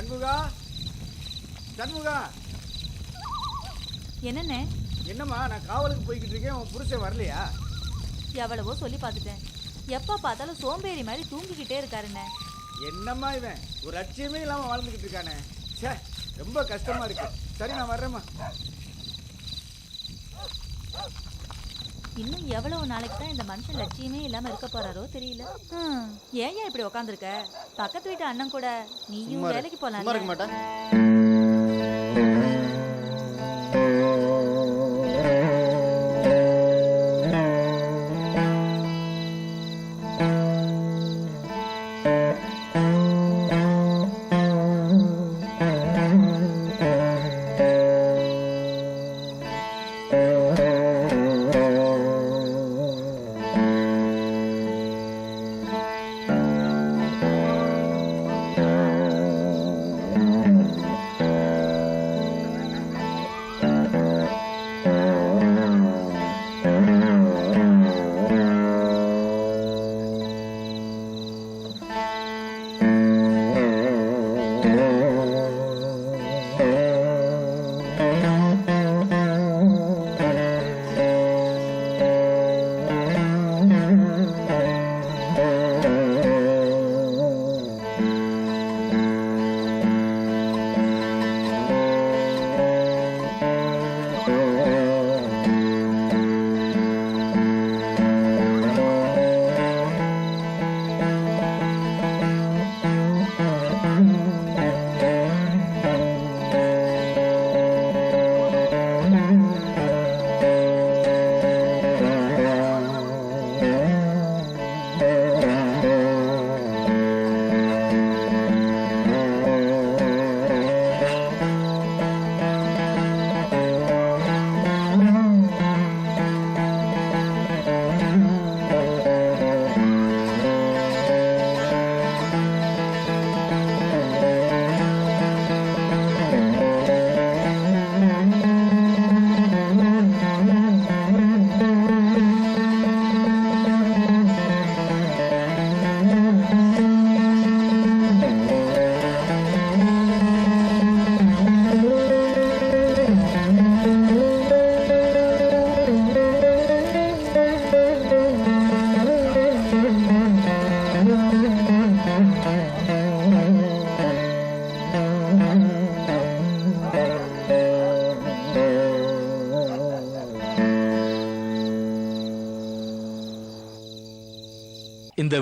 சண்முகா? சண்முகா? என்னண்ணே? என்னம்மா நான் காவலுக்கு போய்கிட்டு இருக்கேன் உன் புருஷன் வரலையா? எவ்வளவோ சொல்லி பார்த்துட்டேன். எப்ப பார்த்தாலும் சோம்பேறி மாதிரி தூங்கிக்கிட்டே இருக்காருண்ணே. என்னம்மா இவன்? ஒரு லட்சியமே இல்லாம வாழ்ந்துகிட்டு இருக்கானே. ச்சே ரொம்ப கஷ்டமா இருக்கு. சரி நான் வர்றேம்மா. இன்னும் எவ்வளவு நாளைக்கு தான் இந்த மனுஷன் லட்சியமே இல்லாம இருக்க போறாரோ தெரியல. ஏன் இப்படி உக்காந்துருக்க? பக்கத்து வீட்டு அண்ணன் கூட நீயும் வேலைக்கு போலாம்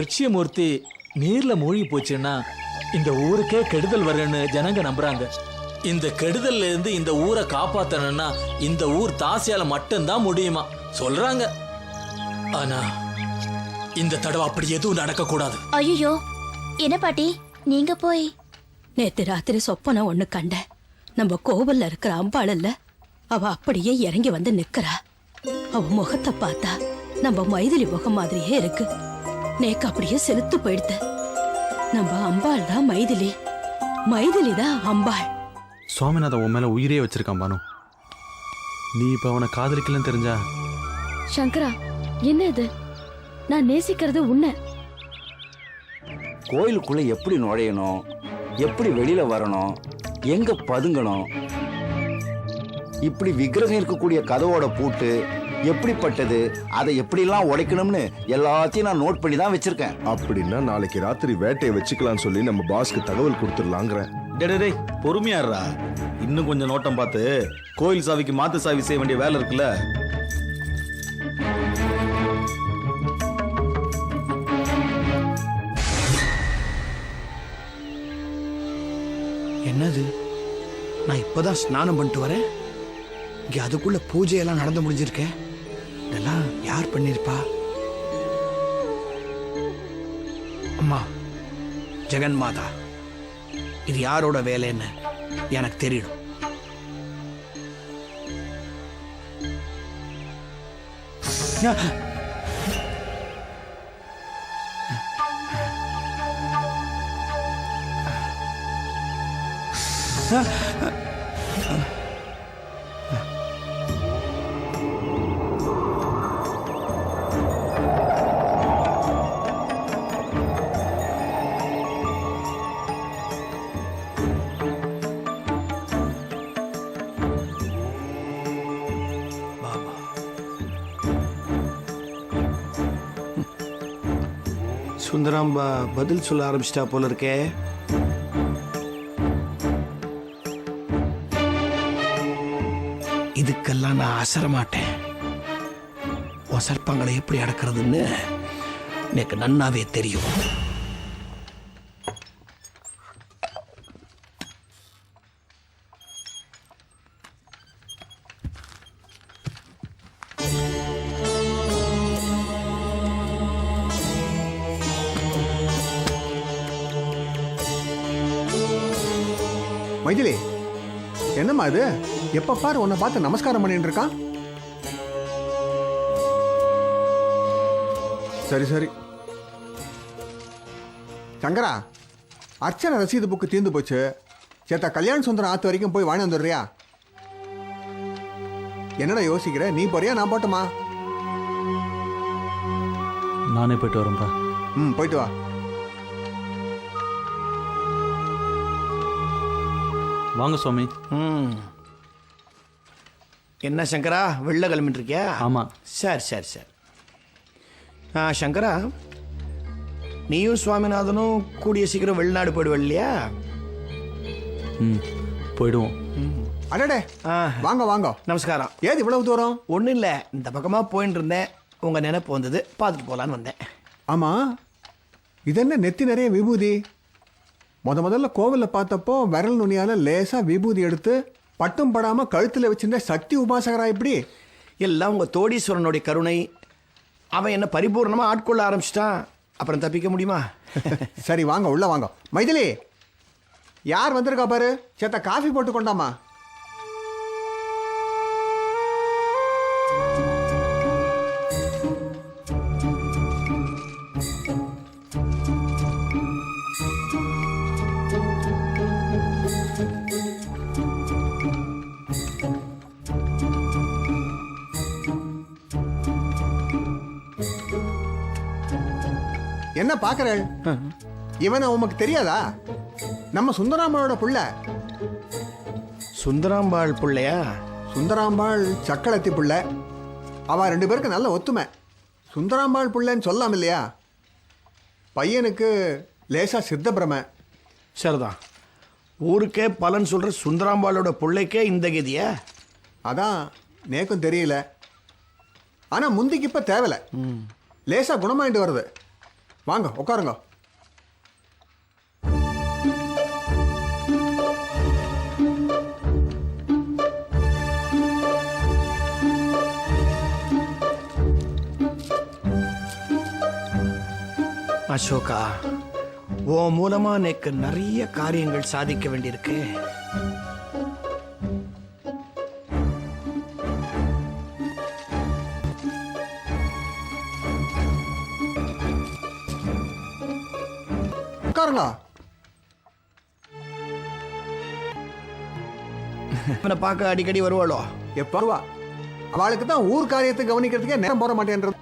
விருட்சியமூர்த்தி நீர்ல மூழ்கி போச்சுன்னா இந்த ஊருக்கே கெடுதல் வரும்னு ஜனங்க நம்புறாங்க. இந்த கெடுதல்ல இருந்து இந்த ஊரை காப்பாத்தணும்னா இந்த ஊர் தாசியால மட்டும்தான் முடியுமா? சொல்றாங்க. ஆனா இந்த தடவை அப்படி எதுவும் நடக்க கூடாது ஐயோ என்ன பாட்டி? நீங்க போய். நேத்து ராத்திரி சொப்பனம் ஒண்ணு கண்டேன் நம்ம கோவில்ல இருக்கிற அம்பாள் இல்ல அவ அப்படியே இறங்கி வந்து நிக்கிறா. அவ முகத்தை பார்த்தா நம்ம மைதிலி முகம் மாதிரியே இருக்கு. நேக்கு அப்படியே செலுத்து போயிடுத்து. நம்ம அம்பாள் தான் மைதிலி. மைதிலி தான் அம்பாள். சுவாமிநாதன் உன் மேல உயிரே வச்சிருக்கான் பானு. நீ இப்ப அவனை காதலிக்கலன்னு தெரிஞ்சா? சங்கரா என்ன இது? நான் நேசிக்கிறது உன்னை. கோயிலுக்குள்ள எப்படி நுழையணும்? எப்படி வெளியில வரணும்? எங்க பதுங்கணும்? இப்படி விக்கிரகம் இருக்கக்கூடிய கதவோட பூட்டு எப்படிப்பட்டது? அதை எப்படிலாம் உடைக்கணும்னு எல்லாத்தையும் நான் நோட் பண்ணி தான் வச்சிருக்கேன். அப்படின்னா நாளைக்கு ராத்திரி வேட்டையை வச்சுக்கலாம்னு சொல்லி நம்ம பாஸ்க்கு தகவல் கொடுத்துடலாங்கிறேன். டேய் டேய், டேய் பொறுமையாடுறா இன்னும் கொஞ்சம் நோட்டம் பார்த்து கோயில் சாவிக்கு மாத்து சாவி செய்ய வேண்டிய வேலை இருக்குல்ல? என்னது? நான் இப்பதான் ஸ்நானம் பண்ணிட்டு வரேன்? இங்க அதுக்குள்ள பூஜையெல்லாம் நடந்து முடிஞ்சிருக்கே? இதெல்லாம் யார் பண்ணியிருப்பா அம்மா ஜெகன் மாதா இது யாரோட வேலைன்னு எனக்கு தெரியும் Huh? சுந்தரம் பதில் சொல்ல ஆரம்பிச்சிட்டா போல இருக்கே. இதுக்கெல்லாம் நான் அசரமாட்டேன் உன் சர்ப்பங்களை எப்படி அடக்கிறதுன்னு எனக்கு நன்னாவே தெரியும். என்னம்மா இது? எப்ப பாரு உன்னை பார்த்து நமஸ்காரம் பண்ணிட்டு இருக்கான். சரி சரி. சங்கரா அர்ச்சனை ரசீது புக்கு தீர்ந்து போச்சு. சேத்தா கல்யாண சுந்தரம் ஆத்து வரைக்கும் போய் வாங்கி வந்துடுறியா? என்னடா யோசிக்கிற? நீ போறியா நான் போட்டுமா? நானே போயிட்டு வரேன்ப்பா. ம் போயிட்டு வா. வாங்க சுவாமி. ம். என்ன சங்கரா வெளில கிளம்பிட்டு இருக்கியா ஆமாம் சரி சரி சரி. ஆ சங்கரா நீயும் சுவாமிநாதனும் கூடிய சீக்கிரம் வெளிநாடு போயிடுவ இல்லையா? ம் போயிடுவோம். அடடே. ஆ வாங்க வாங்க. நமஸ்காரம். ஏது இவ்வளவு தூரம்? ஒன்றும் இல்லை இந்த பக்கமாக போயின்னு இருந்தேன் உங்கள் நினைப்பு வந்தது. பார்த்துட்டு போகலான்னு வந்தேன். ஆமா. இது என்ன நெத்தி நிறைய விபூதி? முத முதல்ல கோவில்ல பார்த்தப்போ விரல் நுனியால லேசா விபூதி எடுத்து பட்டும் படாம கழுத்துல வச்சிருந்த சக்தி உபாசகரா இப்படி எல்லாம் உங்கள் தோடீஸ்வரனுடைய கருணை. அவன் என்ன பரிபூர்ணமாக ஆட்கொள்ள ஆரம்பிச்சிட்டான். அப்புறம் தப்பிக்க முடியுமா? சரி வாங்க உள்ள வாங்க. மைதிலி யார் வந்திருக்கா பாரு? சேத்த காஃபி போட்டு கொண்டாமா? என்ன பாக்குறேள் இவனை உமக்கு தெரியாதா? நம்ம சுந்தராமனோட புள்ள. சுந்தராம்பாள் பிள்ளையா? சுந்தராம்பாள் சக்களத்தி புள்ள. அவ ரெண்டு பேருக்கு நல்ல ஒத்துமை. சுந்தராம்பாள் புள்ளன்னு சொல்லலாம் இல்லையா? பையனுக்கு லேசா சித்த பிரமை சரிதான் ஊருக்கே பலன் சொல்கிற சுந்தராம்பாளோட பிள்ளைக்கே இந்த கதியா? அதான் நேக்கும் தெரியல. ஆனா முந்திக்கு இப்ப தேவல. லேசா குணமாயிட்டு வருது. வாங்க உட்காருங்க. அசோகா உன் மூலமா நேக்கு நிறைய காரியங்கள் சாதிக்க வேண்டியிருக்கு. உட்காருங்க இவனை பார்க்க அடிக்கடி வருவாளோ? எப்ப அவளுக்கு தான் ஊர் காரியத்தை கவனிக்கிறதுக்கே நேரம் போட மாட்டேன்றது.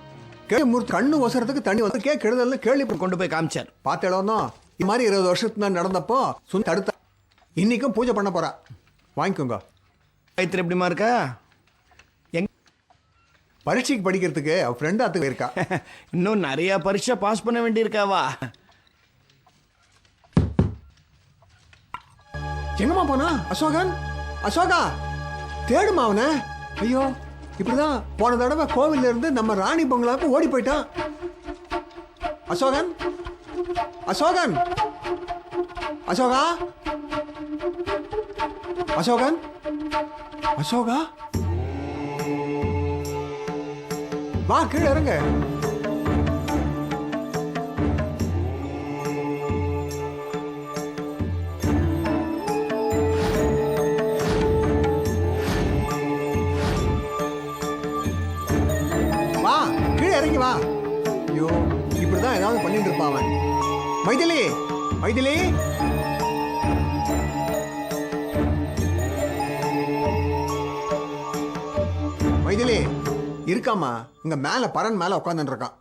கேள்வி கண்ணு ஒசரத்துக்கு தண்ணி வந்து கே கெடுதல்னு கேள்வி கொண்டு போய் காமிச்சார். பார்த்தேளோனோ இது மாதிரி இருபது வருஷத்துக்கு தான் நடந்தப்போ சுந்த தடுத்த இன்னைக்கும் பூஜை பண்ண போறா. வாங்கிக்கோங்க. கைத்திரி எப்படிமா இருக்கா? எங் பரீட்சைக்கு படிக்கிறதுக்கு அவ ஃப்ரெண்ட் ஆத்துக்கு போயிருக்கா. இன்னும் நிறைய பரீட்சை பாஸ் பண்ண வேண்டியிருக்காவா? எங்கம்மா போனா? அசோகன்? அசோகா தேடுமா அவனை? ஐயோ இப்படிதான் போன தடவை கோவில்ல இருந்து நம்ம ராணி பங்களாவுக்கு ஓடி போயிட்டான். அசோகன்? அசோகன்? அசோகா? அசோகன்? அசோகா? வா கீழே இறங்க. பண்ணிட்டு இருப்பான் அவன் மைதிலி மைதிலி. மைதிலி இருக்காமா இங்க மேல பரன் மேல உட்காந்துட்டு இருக்கான்.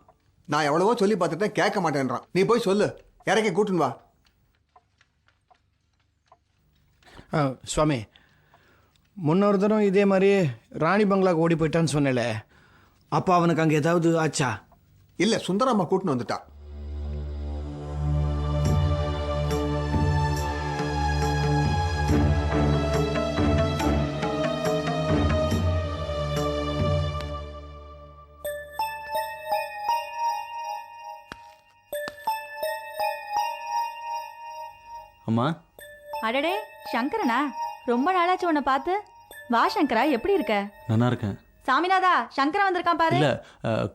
நான் எவ்வளவோ சொல்லி பார்த்துட்டேன் கேட்க மாட்டேன்றான். நீ போய் சொல்லு. இறக்கி கூட்டுன்னு வா. சுவாமி முன்னொரு தரம் இதே மாதிரி ராணி பங்களாக்கு ஓடி போயிட்டான்னு சொன்னேல. அப்போ அவனுக்கு அங்கே ஏதாவது ஆச்சா? இல்ல சுந்தராமா கூட்டின்னு வந்துட்டா. அம்மா அடடே சங்கரனா? ரொம்ப நாளாச்சு உன்னை பார்த்து. வா சங்கரா எப்படி இருக்க? நல்லா இருக்கேன். சாமிநாதா சங்கரா வந்திருக்கான் பாரு. இல்ல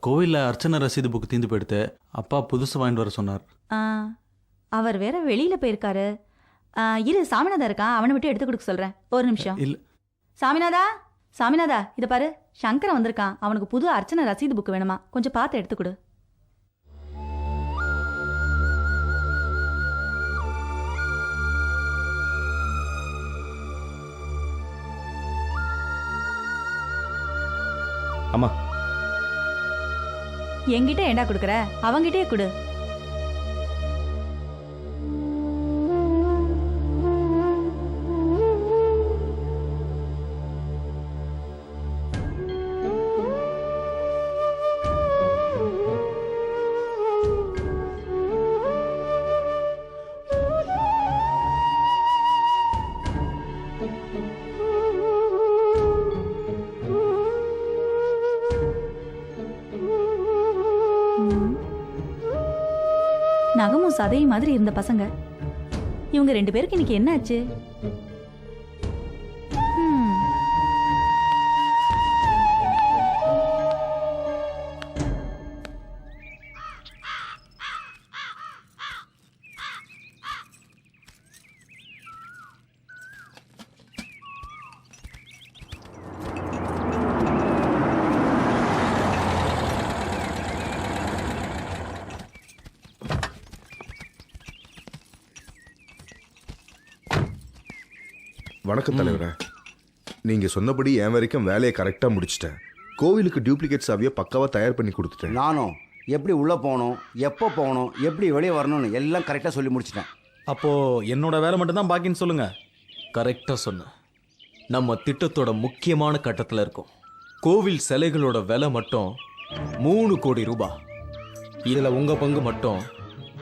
கோவில்ல அர்ச்சனை ரசீது புக் தீந்து போயிடுத்து. அப்பா புதுசு வாங்கிட்டு வர சொன்னார். அவர் வேற வெளியில போயிருக்காரு. இரு சாமிநாதா இருக்கான். அவனை விட்டு எடுத்து கொடுக்க சொல்றேன். ஒரு நிமிஷம். இல்ல. சாமிநாதா சாமிநாதா இத பாரு. சங்கரன் வந்திருக்கான். அவனுக்கு புது அர்ச்சனை ரசீது புக் வேணுமா? கொஞ்சம் பார்த்து எடுத்து கொடு. அம்மா. என்கிட்ட ஏண்டா கொடுக்குற? அவங்கிட்டே கொடு. சதையும் மாதிரி இருந்த பசங்க. இவங்க ரெண்டு பேருக்கு இன்னைக்கு என்ன ஆச்சு வணக்கம் தலைவரே. நீங்க சொன்னபடி என் வரைக்கும் வேலையை கரெக்டா முடிச்சிட்டேன். கோவிலுக்கு டூப்ளிகேட் சாவியை பக்காவா தயார் பண்ணி கொடுத்துட்டேன். நானும் எப்படி உள்ள போகணும்? எப்போ போகணும்? எப்படி வெளியே வரணும்னு எல்லாம் கரெக்டாக சொல்லி முடிச்சிட்டேன். அப்போ என்னோட வேலை மட்டும்தான் பாக்கின்னு சொல்லுங்க. கரெக்டா சொன்ன. நம்ம திட்டத்தோட முக்கியமான கட்டத்துல இருக்கோம். கோவில் சிலைகளோட விலை மட்டும் மூணு கோடி ரூபாய் இதுல உங்க பங்கு மட்டும்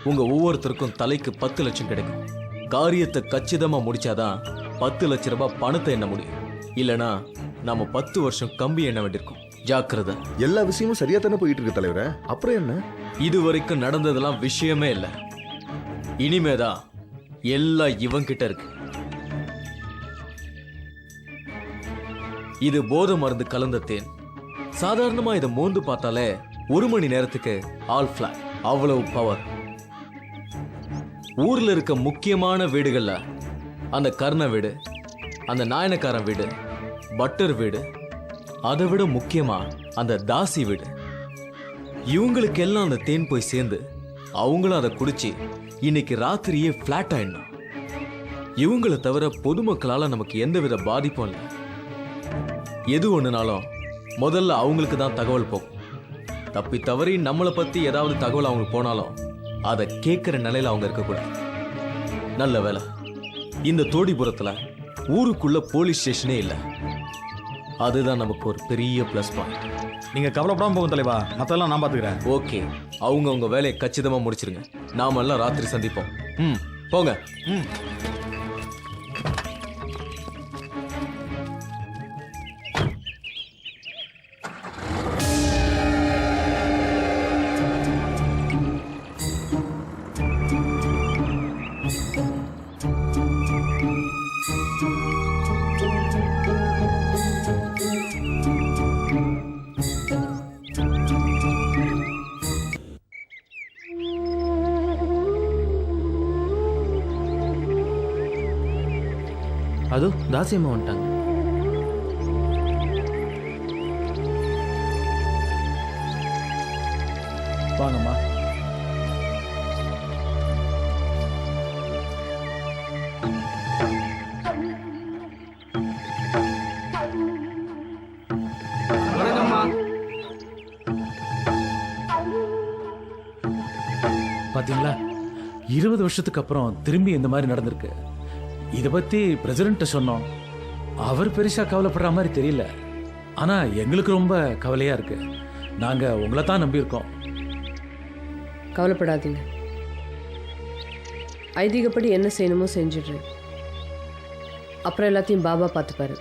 உங்க ஒவ்வொருத்தருக்கும் தலைக்கு பத்து லட்சம் கிடைக்கும். காரியத்தை கச்சிதமா முடிச்சாதான் பத்து லட்ச ரூபாய் பணத்தை எண்ண முடியும்? இல்லனா நாம பத்து வருஷம் கம்பி எண்ண வேண்டியிருக்கும். ஜாக்கிரதை. எல்லா விஷயமும் சரியா தானே போயிட்டு இருக்கு தலைவரே. அப்புறம் என்ன? இது வரைக்கும் நடந்ததெல்லாம் விஷயமே இல்லை. இனிமேதான் எல்லாம் இவன்கிட்ட இருக்கு. இது போதை மருந்து கலந்த தேன். சாதாரணமா இதை மோந்து பார்த்தாலே ஒரு மணி நேரத்துக்கு ஆல் ஃபிளாட் அவ்வளவு பவர் ஊர்ல இருக்க முக்கியமான வீடுகள்ல அந்த கர்ண வீடு அந்த நாயனக்காரன் வீடு பட்டர் வீடு அதை விட முக்கியமாக அந்த தாசி வீடு. இவங்களுக்கெல்லாம் அந்த தேன் போய் சேர்ந்து அவங்களும் அதை குடிச்சு இன்னைக்கு ராத்திரியே ஃப்ளாட் ஆயிடணும். இவங்கள தவிர பொதுமக்களால் நமக்கு எந்தவித பாதிப்பும் இல்லை. எது ஒன்றுனாலும் முதல்ல அவங்களுக்கு தான் தகவல் போகும். தப்பி தவறி நம்மளை பற்றி ஏதாவது தகவல் அவங்களுக்கு போனாலும் அதை கேட்குற நிலையில் அவங்க இருக்கக்கூடாது. நல்ல வேலை இந்த தோடிபுரத்துல ஊருக்குள்ள போலீஸ் ஸ்டேஷனே இல்லை. அதுதான் நமக்கு ஒரு பெரிய ப்ளஸ் பாயிண்ட் நீங்க கவலைப்படாம போகும் தலைவா. மத்தெல்லாம் நான் பாத்துக்கிறேன். ஓகே அவங்க உங்க வேலையை கச்சிதமா முடிச்சிருங்க. நாம எல்லாம் ராத்திரி சந்திப்போம். ம். போங்க. ம். அது தாசியம்மா வந்துட்டாங்க வாங்கம்மா பாத்தீங்களா இருபது வருஷத்துக்கு அப்புறம் திரும்பி இந்த மாதிரி நடந்திருக்கு இதை பத்தி பிரசிடென்ட்ட சொன்னோம். அவர் பெருசா கவலைப்படுற மாதிரி தெரியல. ஆனா எங்களுக்கு ரொம்ப கவலையா இருக்கு. நாங்க உங்களை தான் நம்பியிருக்கோம். கவலைப்படாதீங்க. ஐதீகப்படி என்ன செய்யணுமோ செஞ்சிடுறேன். அப்புறம் எல்லாத்தையும் பாபா பார்த்துப்பாரு.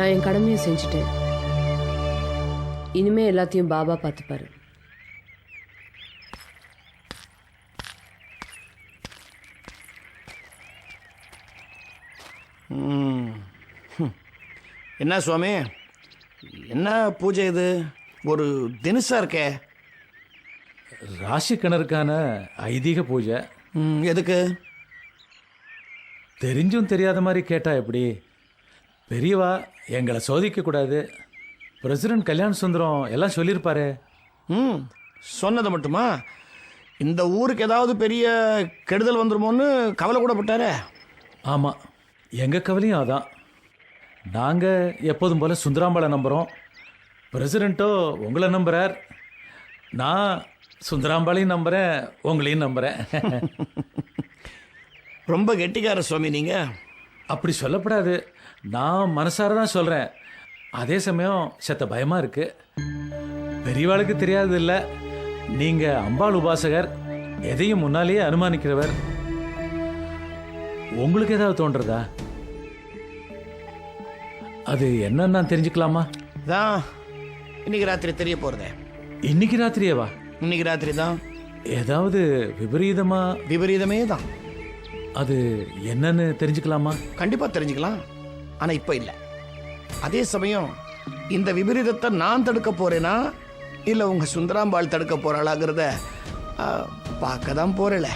நான் என் கடமையை செஞ்சுட்டேன். இனிமே எல்லாத்தையும் பாபா பார்த்துப்பாரு. என்ன சுவாமி? என்ன பூஜை இது? ஒரு தினுசா இருக்கே. ராசி கிணறுக்கான ஐதீக பூஜை. ம், எதுக்கு? தெரிஞ்சும் தெரியாத மாதிரி கேட்டா எப்படி? பெரியவா எங்களை சோதிக்க கூடாது. பிரசிடென்ட் கல்யாண சுந்தரம் எல்லாம் சொல்லியிருப்பாரு. ம் சொன்னதை மட்டுமா? இந்த ஊருக்கு ஏதாவது பெரிய கெடுதல் வந்துருமோன்னு கவலை கூட பட்டாரே. ஆமாம் எங்கள் கவலையும் அதான். நாங்கள் எப்போதும் போல் சுந்தராம்பாளை நம்புகிறோம் பிரசிடெண்ட்டோ உங்களை நம்புகிறார் நான் சுந்தராம்பாளையும் நம்புகிறேன் உங்களையும் நம்புகிறேன் ரொம்ப கெட்டிக்கார சுவாமி நீங்க. அப்படி சொல்லப்படாது. நான் மனசார தான் சொல்கிறேன் அதே சமயம் செத்த பயமாக இருக்குது பெரியவாளுக்கு தெரியாது இல்லை நீங்கள் அம்பாள் உபாசகர் எதையும் முன்னாலேயே அனுமானிக்கிறவர். உங்களுக்கு ஏதாவது தோன்றதா? அது என்னன்னு நான் தெரிஞ்சுக்கலாமா? தான் இன்னைக்கு ராத்திரி தெரிய போறதே. இன்னைக்கு ராத்திரியேவா இன்னைக்கு ராத்திரி தான். ஏதாவது விபரீதமா? விபரீதமே தான். அது என்னன்னு தெரிஞ்சுக்கலாமா? கண்டிப்பா தெரிஞ்சுக்கலாம். ஆனால் இப்போ இல்லை. அதே சமயம் இந்த விபரீதத்தை நான் தடுக்க போகிறேனா இல்லை உங்கள் சுந்தராம்பாள் தடுக்க போகிறாளாங்கிறத பார்க்க தான் போகிறேன்